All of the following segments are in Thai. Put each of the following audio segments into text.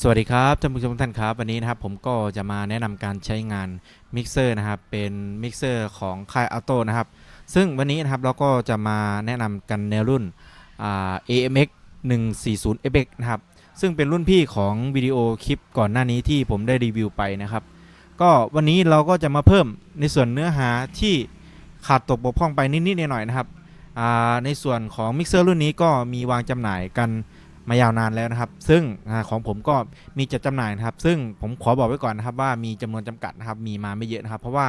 สวัสดีครับท่านผู้ชมทุกท่านครับวันนี้นะครับผมก็จะมาแนะนำการใช้งานมิกเซอร์นะครับเป็นมิกเซอร์ของค่ายอัลโตนะครับซึ่งวันนี้นะครับเราก็จะมาแนะนำกันในรุ่น AMX 140 FX นะครับซึ่งเป็นรุ่นพี่ของวิดีโอคลิปก่อนหน้านี้ที่ผมได้รีวิวไปนะครับ ก็วันนี้เราก็จะมาเพิ่มในส่วนเนื้อหาที่ขาดตกบกพร่องไปนิดๆหน่อยๆนะครับในส่วนของมิกเซอร์รุ่นนี้ก็มีวางจำหน่ายกัน มายาวนานแล้วนะครับ ซึ่งของผมก็มีจัดจำหน่ายนะครับ ซึ่งผมขอบอกไว้ก่อนนะครับว่ามีจำนวนจำกัดนะครับ มีมาไม่เยอะนะครับ เพราะว่า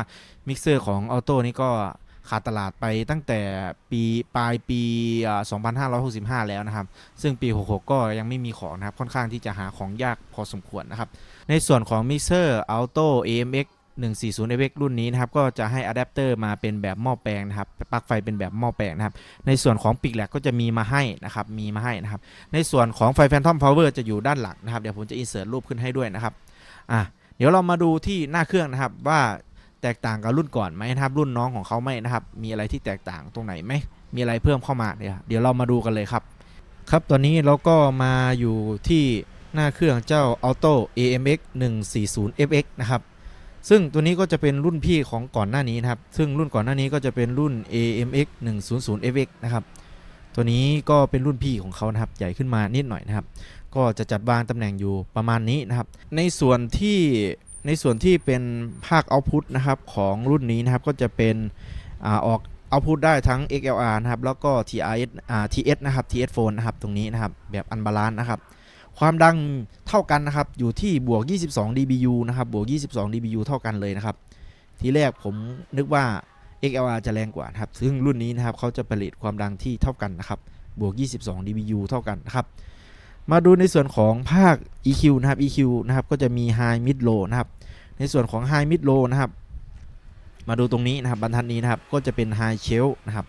มิกเซอร์ของออโต้นี่ก็ขาดตลาดไปตั้งแต่ปีปลายปี 2565 แล้วนะครับ ซึ่งปี 66 ก็ยังไม่มีของนะครับ ค่อนข้างที่จะหาของยากพอสมควรนะครับ ในส่วนของมิกเซอร์ออโต้ AMX 140 FX รุ่นนี้นะครับก็จะให้อะแดปเตอร์มาเป็นแบบหม้อแปลงนะครับปลั๊กไฟเป็นแบบหม้อแปลงนะครับในส่วนของปีกแหลกก็จะมีมาให้นะครับมีมาให้นะครับในส่วนของไฟแฟนทอมพาวเวอร์จะอยู่ด้านหลังนะครับเดี๋ยวผมจะอินเสิร์ตรูปขึ้นให้ด้วยนะครับอะเดี๋ยวเรามาดูที่หน้าเครื่องนะครับว่าแตกต่างกับรุ่นก่อนไหมนะครับ รุ่นน้องของเขาไหมนะครับ มีอะไรที่แตกต่างตรงไหนไหมมีอะไรเพิ่มเข้ามาเนี่ยเดี๋ยวเรามาดูกันเลยครับ ครับตอนนี้เราก็มาอยู่ที่หน้าเครื่องเจ้า Auto AMX 140 FX นะครับ ซึ่งตัวนี้ก็จะเป็นรุ่นพี่ของก่อนหน้านี้นะครับ ซึ่งรุ่นก่อนหน้านี้ก็จะเป็นรุ่น AMX 100 FX นะครับ ตัวนี้ก็เป็นรุ่นพี่ของเขานะครับ ใหญ่ขึ้นมานิดหน่อยนะครับ ก็จะจัดวางตำแหน่งอยู่ประมาณนี้นะครับ ในส่วนที่ในส่วนที่เป็นภาคเอาพุตนะครับของรุ่นนี้นะครับก็จะเป็นอออกเอาพุตได้ทั้ง XLR นะครับแล้วก็ TRS TS นะครับ TS phone นะครับตรงนี้นะครับแบบอันบาลานซ์นะครับ ความดังเท่ากันนะครับ อยู่ที่บวก 22 dBu นะครับบวก 22 dBu เท่ากันเลยนะครับ ทีแรกผมนึกว่า XLR จะแรงกว่านะครับ ซึ่งรุ่นนี้นะครับเขาจะผลิตความดังที่เท่ากันนะครับ บวก 22 dBu เท่ากันนะครับ มาดูในส่วนของภาค EQ นะครับ EQ นะครับ ก็จะมี High Mid Low นะครับ ในส่วนของ High Mid Low นะครับ มาดูตรงนี้นะครับบรรทัดนี้นะครับ ก็จะเป็น High Shelf นะครับ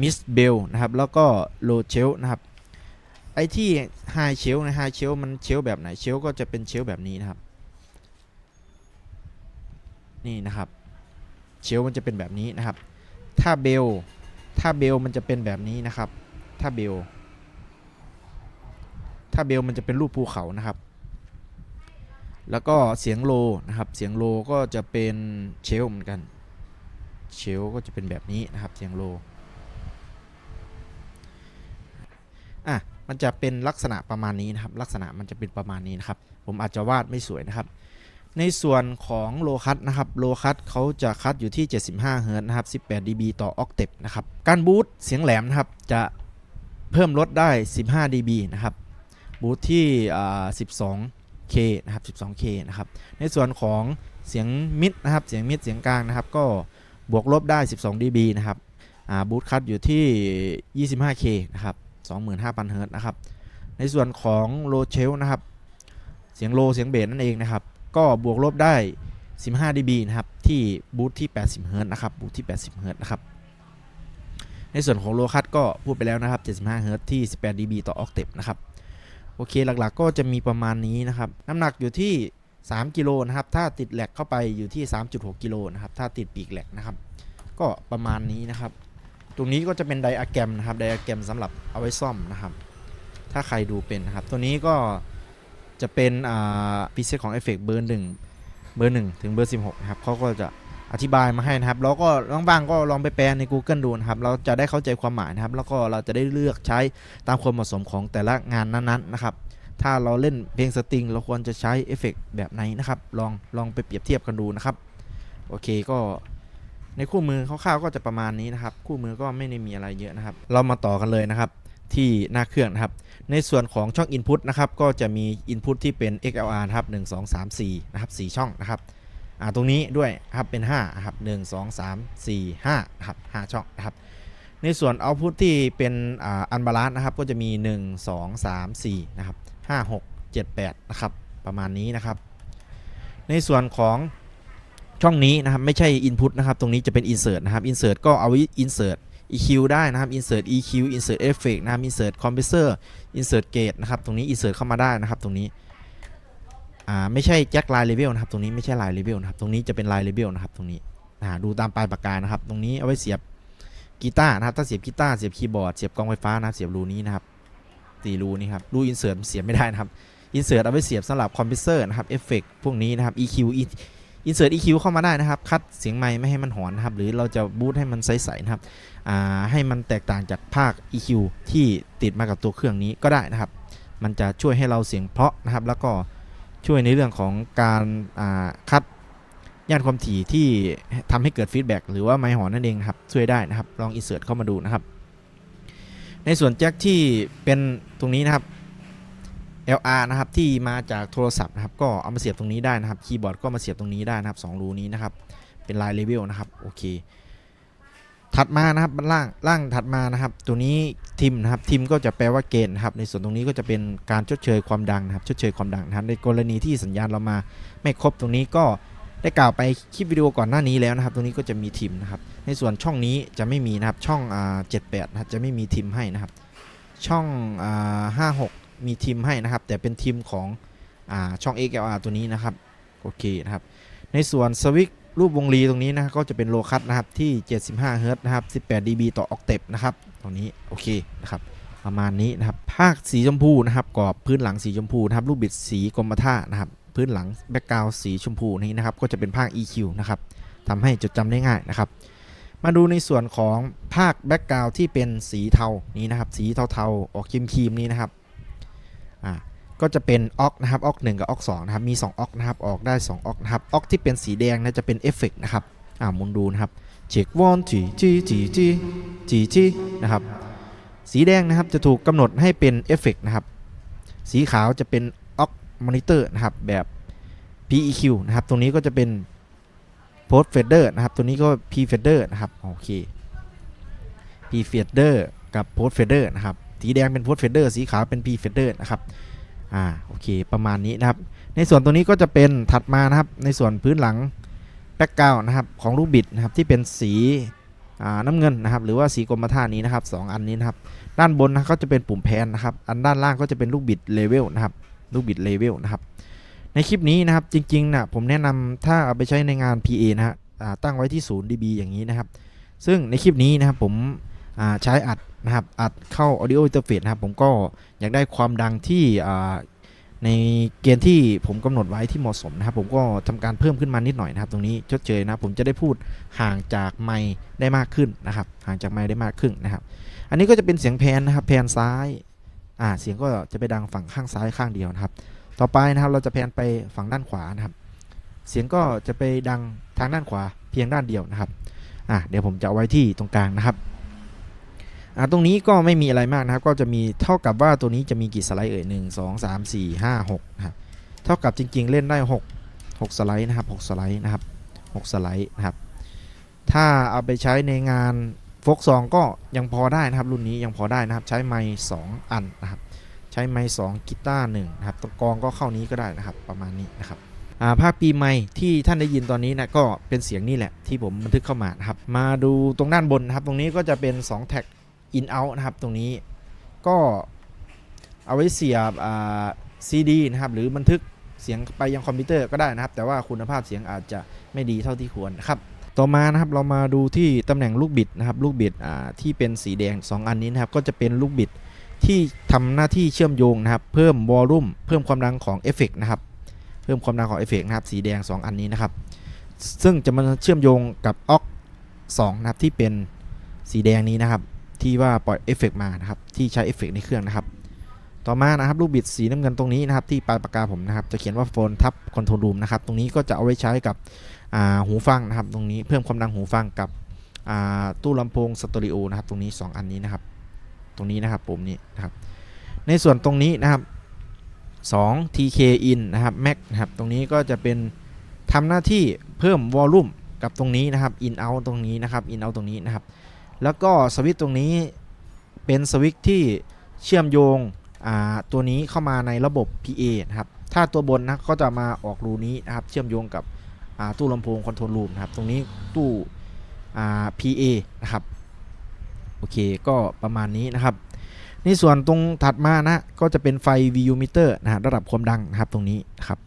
Mid Bell นะครับ แล้วก็ Low Shelf นะครับ ไอ้ที่ High Shelf นะ High Shelf มันเชลแบบไหนเชลก็จะเป็นเชลแบบนี้นะครับ นี่นะครับเชลมันจะเป็นแบบนี้นะครับ ถ้าเบลถ้าเบลมันจะเป็นแบบนี้นะครับ ถ้าเบลถ้าเบลมันจะเป็นรูปภูเขานะครับ แล้วก็เสียงโลนะครับ เสียงโลก็จะเป็นเชลเหมือนกัน เชลก็จะเป็นแบบนี้นะครับ เสียงโลอะ มันจะเป็นลักษณะประมาณนี้นะครับ ลักษณะมันจะเป็นประมาณนี้นะครับ ผมอาจจะวาดไม่สวยนะครับ ในส่วนของโลคัตนะครับโลคัตเขาจะคัดอยู่ที่ 75 เฮิร์ตนะครับ 18 dB ต่อออกเทปนะครับ การบูตเสียงแหลมนะครับ จะเพิ่มลดได้ 15 dB นะครับ บูตที่ 12K นะครับ 12K นะครับ ในส่วนของเสียงมิดนะครับ เสียงมิด เสียงกลางนะครับ ก็บวกลบได้ 12 dB นะครับบูตคัดอยู่ที่ 25K นะครับ 25,000เฮิร์ตซ์นะครับ ในส่วนของโลเชลนะครับ เสียงโลเสียงเบสนั่นเองนะครับ ก็บวกลบได้ 15 dB นะครับ ที่บูทที่ 80เฮิร์ตซ์นะครับบูทที่ 80เฮิร์ตซ์นะครับ ในส่วนของโลคัตก็พูดไปแล้วนะครับ 75เฮิร์ตซ์ที่ 18 dB ต่อออกเทปนะครับ โอเคหลักๆก็จะมีประมาณนี้นะครับ น้ำหนักอยู่ที่ 3 กิโลนะครับ ถ้าติดแหลกเข้าไปอยู่ที่ 3.6 กิโลนะครับ ถ้าติดปีกแหลกนะครับ ก็ประมาณนี้นะครับ ตรงนี้ก็จะเป็นไดอะแกรมนะครับไดอะแกรมสำหรับเอาไว้ซ่อมนะครับ ถ้าใครดูเป็นนะครับ ตัวนี้ก็จะเป็นอ่าพิเศษของเอฟเฟกเบอร์หนึ่งเบอร์หนึ่งถึงเบอร์16นะครับเขาก็จะอธิบายมาให้นะครับ แล้วก็บางๆก็ลองไปแปลใน Google ดูนะครับ เราจะได้เข้าใจความหมายนะครับ แล้วก็เราจะได้เลือกใช้ตามความเหมาะสมของแต่ละงานนั้นๆนะครับ ถ้าเราเล่นเพลงสตริง เราควรจะใช้เอฟเฟกแบบไหนนะครับ ลองลองไปเปรียบเทียบกันดูนะครับ โอเคก็ ในคู่มือคร่าวๆก็จะประมาณนี้นะครับ คู่มือก็ไม่ได้มีอะไรเยอะนะครับ เรามาต่อกันเลยนะครับที่หน้าเครื่องนะครับ ในส่วนของช่อง Input นะครับ ก็จะมี Input ที่เป็น XLR นะครับ 1 2 3 4 นะครับ 4 ช่องนะครับอ่าตรงนี้ด้วยครับเป็น5นะครับ 1 2 3 4 5นะครับ 5 ช่องนะครับ ในส่วน Output ที่เป็นอ่าอันบาลานนะครับ ก็จะมี 1 2 3 4 นะครับ 5 6 7 8 นะครับ ประมาณนี้นะครับ ในส่วนของ ช่องนี้นะครับไม่ใช่ Input นะครับตรงนี้จะเป็น Insert นะครับ Insert ก็เอาไว้ Insert EQ ได้นะครับ Insert EQ Insert Effect นะครับ Insert Compressor Insert Gate นะครับตรงนี้ Insert เข้ามาได้นะครับตรงนี้อ่าไม่ใช่ Jack Line Level นะครับตรงนี้ไม่ใช่ Line Level นะครับตรงนี้จะเป็น Line Level นะครับตรงนี้อ่าดูตามปลายปากกานะครับ ตรงนี้เอาไว้เสียบกีตาร์นะครับถ้าเสียบกีตาร์เสียบคีย์บอร์ดเสียบกล้องไฟฟ้านะครับเสียบรูนี้นะครับสี่รูนี้ครับรู Insert เสียบไม่ได้นะครับ insert เอาไว้เสียบสำหรับคอมพิวเซอร์นะครับเอฟเฟกพวกนี้นะครับ EQ insert EQ เข้ามาได้นะครับ คัดเสียงไม้ไม่ให้มันหอนนะครับ หรือเราจะบูตให้มันใสๆนะครับให้มันแตกต่างจากภาค EQ ที่ติดมากับตัวเครื่องนี้ก็ได้นะครับ มันจะช่วยให้เราเสียงเพราะนะครับ แล้วก็ช่วยในเรื่องของการาคัดย่านความถี่ที่ทำให้เกิดฟีดแบ็กหรือว่าไมค์หอนนั่นเองครับช่วยได้นะครับ ลอง insert เข้ามาดูนะครับ ในส่วนแจ็คที่เป็นตรงนี้นะครับ LR นะครับที่มาจากโทรศัพท์นะครับก็เอามาเสียบตรงนี้ได้นะครับคีย์บอร์ดก็มาเสียบตรงนี้ได้นะครับสองรูนี้นะครับเป็นลายเลเวลนะครับโอเคถัดมานะครับล่างล่างถัดมานะครับ ตัวนี้ทิมนะครับทิมก็จะแปลว่าเกณฑ์นะครับในส่วนตรงนี้ก็จะเป็นการชดเชยความดังนะครับชดเชยความดังนะครับในกรณีที่สัญญาณเรามาไม่ครบตรงนี้ก็ได้กล่าวไปคลิปวิดีโอก่อนหน้านี้แล้วนะครับ ตรงนี้ก็จะมีทิมนะครับ ในส่วนช่องนี้จะไม่มีนะครับช่องอ่า78นะครับจะไม่มีทิมให้นะครับ ช่องอ่า56 มีทีมให้นะครับ แต่เป็นทีมของอช่อง XLR ตัวนี้นะครับโอเคนะครับในส่วนสวิตรูปวงรีตรงนี้นะก็จะเป็นโลคัตนะครับที่ 75เฮิรตซ์นะครับ 18 dB ต่อออกเทปนะครับตรงนี้โอเคนะครับประมาณนี้นะครับภาคสีชมพูนะครับกรอบพื้นหลังสีชมพูนะครับรูปบิดสีกรมท่านะครับพื้นหลังแบ็กกราวสีชมพูนี้นะครับก็จะเป็นภาค EQ นะครับทำให้จดจำได้ง่ายนะครับ มาดูในส่วนของภาคแบ็กกราวที่เป็นสีเทานี้นะครับสีเทาๆออกครีมๆนี้นะครับ อ่าก็จะเป็นออกนะครับออก1กับออก2นะครับมี 2ออกนะครับออกได้ 2ออกนะครับออกที่เป็นสีแดงนะจะเป็นเอฟเฟกนะครับอ่ามุนดูนะครับเช็ควันจีจีจีจีจีจีนะครับสีแดงนะครับจะถูกกำหนดให้เป็นเอฟเฟกนะครับสีขาวจะเป็นออกมอนิเตอร์นะครับแบบ PEQ นะครับ ตรงนี้ก็จะเป็น Post Fader นะครับ ตัวนี้ก็ P Fader นะครับ โอเค P Fader กับ Post Fader นะครับ สีแดงเป็น Post Fader สีขาวเป็น P Fader นะครับอ่าโอเคประมาณนี้นะครับ ในส่วนตัวนี้ก็จะเป็นถัดมานะครับ ในส่วนพื้นหลังแบ็กกราวนะครับของลูกบิดนะครับที่เป็นสีน้ำเงินนะครับหรือว่าสีกรมท่านี้นะครับสองอันนี้นะครับ ด้านบนนะก็จะเป็นปุ่มแพนนะครับ อันด้านล่างก็จะเป็นลูกบิดเลเวลนะครับลูกบิดเลเวลนะครับในคลิปนี้นะครับจริงๆนะผมแนะนำถ้าเอาไปใช้ในงาน PA นะฮะตั้งไว้ที่ 0 dB อย่างนี้นะครับ ซึ่งในคลิปนี้นะครับผม ใช้อัดนะครับอัดเข้า audio interface นะครับ ผมก็อยากได้ความดังที่ในเกณฑ์ที่ผมกำหนดไว้ที่เหมาะสมนะครับ ผมก็ทำการเพิ่มขึ้นมานิดหน่อยนะครับ ตรงนี้ชดเชยนะผมจะได้พูดห่างจากไมค์ได้มากขึ้นนะครับ ห่างจากไมค์ได้มากขึ้นนะครับ อันนี้ก็จะเป็นเสียงแพนนะครับ แพนซ้ายอ่าเสียงก็จะไปดังฝั่งข้างซ้ายข้างเดียวนะครับ ต่อไปนะครับเราจะแพนไปฝั่งด้านขวานะครับ เสียงก็จะไปดังทางด้านขวาเพียงด้านเดียวนะครับอ่าเดี๋ยวผมจะเอาไว้ที่ตรงกลางนะครับ อ่าตรงนี้ก็ไม่มีอะไรมากนะครับ ก็จะมีเท่ากับว่าตัวนี้จะมีกี่สไลด์เอ่ยหนึ่งสองสามสี่ห้าหกนะครับเท่ากับจริง ๆ เล่นได้หกหกสไลด์นะครับหกสไลด์นะครับหกสไลด์นะครับ ถ้าเอาไปใช้ในงานโฟกซองก็ยังพอได้นะครับ รุ่นนี้ยังพอได้นะครับ ใช้ไมค์สองอันนะครับ ใช้ไมค์สองกีตาร์หนึ่งนะครับตัวกองก็เข้านี้ก็ได้นะครับ ประมาณนี้นะครับอ่าภาคปีใหม่ที่ท่านได้ยินตอนนี้นะก็เป็นเสียงนี่แหละที่ผมบันทึกเข้ามานะครับ มาดูตรงด้านบนนะครับ ตรงนี้ก็จะเป็น 2 แท็ก in out นะครับตรงนี้ก็เอาไว้เสียบซีดีนะครับหรือบันทึกเสียงไปยังคอมพิวเตอร์ก็ได้นะครับ แต่ว่าคุณภาพเสียงอาจจะไม่ดีเท่าที่ควรนะครับต่อมานะครับเรามาดูที่ตำแหน่งลูกบิดนะครับลูกบิดที่เป็นสีแดง 2 อันนี้นะครับก็จะเป็นลูกบิดที่ทำหน้าที่เชื่อมโยงนะครับเพิ่มวอลลุ่มเพิ่มความดังของเอฟเฟกนะครับเพิ่มความดังของเอฟเฟกนะครับสีแดง 2 อันนี้นะครับ ซึ่งจะมาเชื่อมโยงกับออก2นะครับที่เป็นสีแดงนี้นะครับ ที่ว่าปล่อยเอฟเฟกมานะครับที่ใช้เอฟเฟกในเครื่องนะครับ ต่อมานะครับลูกบิดสีน้ำเงินตรงนี้นะครับที่ปลายปากกาผมนะครับจะเขียนว่าโฟนทับคอนโทรลรูมนะครับตรงนี้ก็จะเอาไว้ใช้กับหูฟังนะครับ ตรงนี้เพิ่มความดังหูฟังกับตู้ลำโพงสตูดิโอนะครับตรงนี้ 2 อันนี้นะครับ ตรงนี้นะครับปุ่มนี้นะครับในส่วนตรงนี้นะครับ 2 TK in นะครับ Max นะครับตรงนี้ก็จะเป็นทำหน้าที่เพิ่มวอลลุ่มกับตรงนี้นะครับ in out ตรงนี้นะครับ in out ตรงนี้นะครับ แล้วก็สวิตช์ตรงนี้เป็นสวิตช์ที่เชื่อมโยงตัวนี้เข้ามาในระบบ PA นะครับ ถ้าตัวบนนะก็จะมาออกรูนี้นะครับ เชื่อมโยงกับตู้ลำโพงคอนโทรลรูมนะครับ ตรงนี้ตู้ PA นะครับ โอเค ก็ประมาณนี้นะครับ ในส่วนตรงถัดมานะ ก็จะเป็นไฟ VU meter นะฮะระดับความดังนะครับตรงนี้นะครับ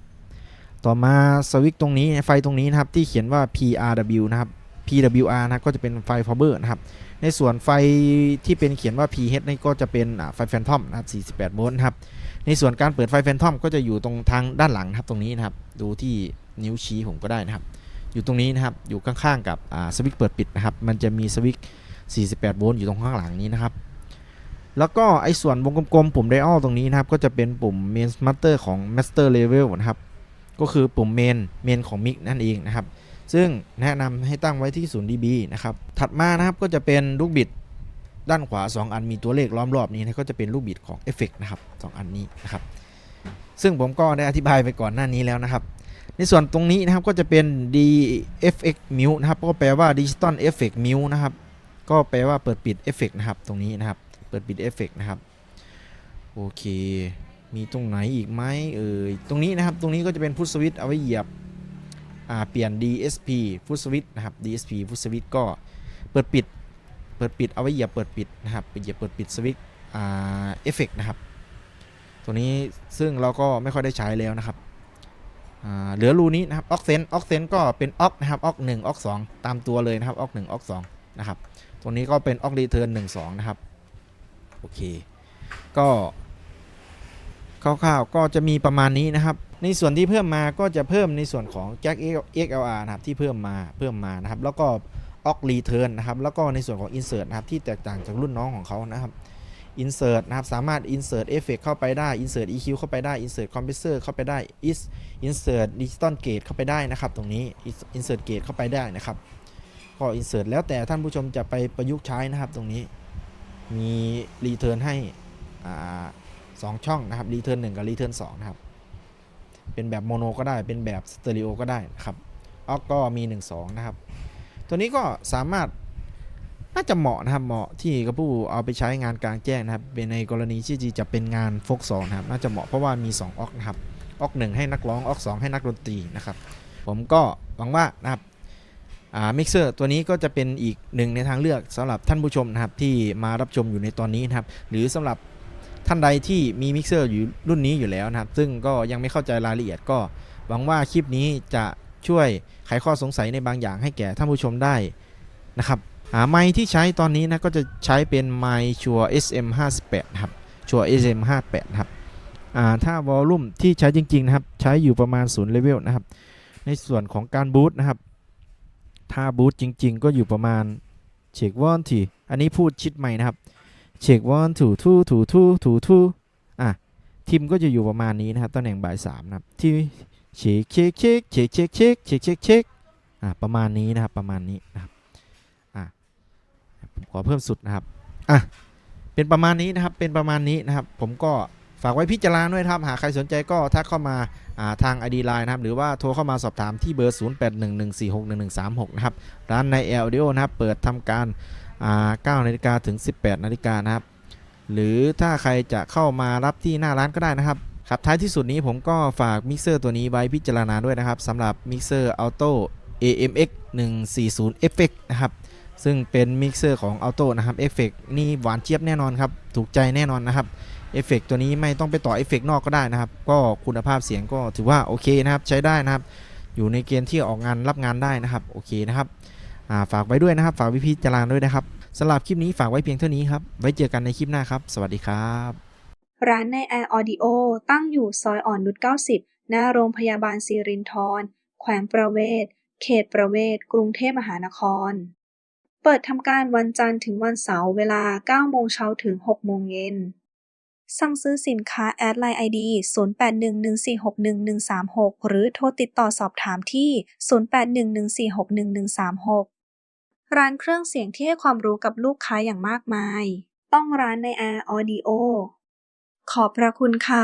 ต่อมาสวิตช์ตรงนี้ไฟตรงนี้นะครับที่เขียนว่า PRW นะครับ PWR นะก็จะเป็นไฟ Power นะครับ ในส่วนไฟที่เป็นเขียนว่า PH นี่ก็จะเป็นไฟแฟนทอมนะครับ48โวลต์นะครับ ในส่วนการเปิดไฟแฟนทอมก็จะอยู่ตรงทางด้านหลังนะครับตรงนี้นะครับ ดูที่นิ้วชี้ผมก็ได้นะครับ อยู่ตรงนี้นะครับ อยู่ข้างๆกับสวิตช์เปิดปิดนะครับ มันจะมีสวิตช์48โวลต์อยู่ตรงข้างหลังนี้นะครับ แล้วก็ไอ้ส่วนวงกลมๆปุ่มไดออลตรงนี้นะครับ ก็จะเป็นปุ่ม main master ของ master level นะครับ ก็คือปุ่ม main main ของ mic นั่นเองนะครับ ซึ่งแนะนำให้ตั้งไว้ที่0 dB นะครับ ถัดมานะครับก็จะเป็นลูกบิดด้านขวา 2 อันมีตัวเลขล้อมรอบนี้นะก็จะเป็นลูกบิดของเอฟเฟกนะครับสองอันนี้นะครับ ซึ่งผมก็ได้อธิบายไปก่อนหน้านี้แล้วนะครับ ในส่วนตรงนี้นะครับก็จะเป็น DFX mute นะครับ ก็แปลว่า Digital Effect Mute นะครับ ก็แปลว่าเปิดปิดเอฟเฟกนะครับ ตรงนี้นะครับ เปิดปิดเอฟเฟกนะครับ โอเค มีตรงไหนอีกไหมเอ่ย ตรงนี้นะครับ ตรงนี้ก็จะเป็นพุทสวิตเอาไว้เหยียบ เปลี่ยน DSP ฟุตสวิตนะครับ DSP ฟุตสวิตก็เปิดปิด เปิดปิดเอาไว้เหยียบเปิดปิดนะครับไปเหยียบเปิดปิดสวิตเอฟเฟกนะครับ ตัวนี้ซึ่งเราก็ไม่ค่อยได้ใช้แล้วนะครับเหลือรูนี้นะครับออกเซนออกเซนก็เป็นออกนะครับออก1ออก2ตามตัวเลยนะครับออก1ออก2นะครับ ตัวนี้ก็เป็นออกรีเทิร์นหนึ่งสองนะครับ โอเค ก็ คร่าวๆก็จะมีประมาณนี้นะครับ ในส่วนที่เพิ่มมาก็จะเพิ่มในส่วนของแจ็ค XLR นะครับที่เพิ่มมาเพิ่มมานะครับ แล้วก็ออกรีเทิร์นนะครับแล้วก็ในส่วนของ Insert นะครับที่แตกต่างจากรุ่นน้องของเขานะครับ Insert นะครับสามารถ Insert Effect เข้าไปได้ Insert EQ เข้าไปได้ Insert Compressor เข้าไปได้ Is Insert Digital Gate เข้าไปได้นะครับ ตรงนี้ Insert Gate เข้าไปได้นะครับก็ insert แล้วแต่ท่านผู้ชมจะไปประยุกต์ใช้นะครับ ตรงนี้มี return ให้อ่า สองช่องนะครับ return 1กับ return 2นสนะครับ เป็นแบบโมโนก็ได้เป็นแบบสเตอริโอก็ได้นะครับออกก็มี 1 2 นะครับ ตัวนี้ก็สามารถน่าจะเหมาะนะครับเหมาะที่กระผู้เอาไปใช้งานกลางแจ้งนะครับ เป็นในกรณีที่จะเป็นงานโฟกซองนะครับ น่าจะเหมาะเพราะว่ามี 2ออกนะครับออก1ให้นักร้องออก2ให้นักดนตรีนะครับ ผมก็หวังว่านะครับอ่ามิกเซอร์ตัวนี้ก็จะเป็นอีกหนึ่งในทางเลือกสำหรับท่านผู้ชมนะครับที่มารับชมอยู่ในตอนนี้นะครับ หรือสำหรับ ท่านใดที่มีมิกเซอร์อยู่รุ่นนี้อยู่แล้วนะครับ ซึ่งก็ยังไม่เข้าใจรายละเอียดก็ หวังว่าคลิปนี้จะช่วยไขข้อสงสัยในบางอย่างให้แก่ท่านผู้ชมได้นะครับอ่าไมค์ที่ใช้ตอนนี้นะก็จะใช้เป็นไมชัว SM58 ครับชัว SM58 ครับถ้าวอลลุ่มที่ใช้จริง ๆ นะครับ ใช้อยู่ประมาณ0เลเวลนะครับ ในส่วนของการบูตนะครับ ถ้าบูตจริง ๆ ก็อยู่ประมาณเช็ควอนทีอันนี้พูดชิดใหม่นะครับ เช็ควอนถูทูถูทูถูทูอะทีมก็จะอยู่ประมาณนี้นะครับตำแหน่งบ่ายสามนะครับที่เช็คเช็คเช็คเช็คเช็คเช็คเช็คเช็คเช็คอะประมาณนี้นะครับประมาณนี้นะครับอะผมขอเพิ่มสุดนะครับอะเป็นประมาณนี้นะครับเป็นประมาณนี้นะครับ ผมก็ฝากไว้พิจารณาด้วยครับ หากใครสนใจก็ทักเข้ามาาทาง ID Line นะครับ หรือว่าโทรเข้ามาสอบถามที่เบอร์ 0811461136 นะครับ ร้านใน Audio นะครับ เปิดทำการ 9นาฬิกาถึง 18นาฬิกานะครับ หรือถ้าใครจะเข้ามารับที่หน้าร้านก็ได้นะครับครับท้ายที่สุดนี้ผมก็ฝากมิกเซอร์ตัวนี้ไว้พิจารณาด้วยนะครับสำหรับมิกเซอร์ Auto AMX 140 Effect นะครับซึ่งเป็นมิกเซอร์ของ Auto นะครับเอฟเฟกนี่หวานเจี๊ยบแน่นอนครับ ถูกใจแน่นอนนะครับเอฟเฟกตัวนี้ไม่ต้องไปต่อเอฟเฟกนอกก็ได้นะครับ ก็คุณภาพเสียงก็ถือว่าโอเคนะครับ ใช้ได้นะครับ อยู่ในเกณฑ์ที่ออกงานรับงานได้นะครับ โอเคนะครับ ฝากไว้ด้วยนะครับ ฝากวิพิจารณาด้วยนะครับสำหรับคลิปนี้ฝากไว้เพียงเท่านี้ครับ ไว้เจอกันในคลิปหน้าครับ สวัสดีครับ ร้านในแอร์ออดิโอตั้งอยู่ซอยอ่อนนุช90 หน้าโรงพยาบาลสิรินธรแขวงประเวศ เขตประเวศ กรุงเทพมหานคร เปิดทำการวันจันทร์ถึงวันเสาร์เวลา 9 โมงเช้าถึง 6 โมงเย็น สั่งซื้อสินค้าแอดไลน์ ID 0811461136 หรือโทรติดต่อสอบถามที่ 0811461136 ร้านเครื่องเสียงที่ให้ความรู้กับลูกค้าอย่างมากมาย ต้องร้านในแอร์ออดิโอ ขอบพระคุณค่ะ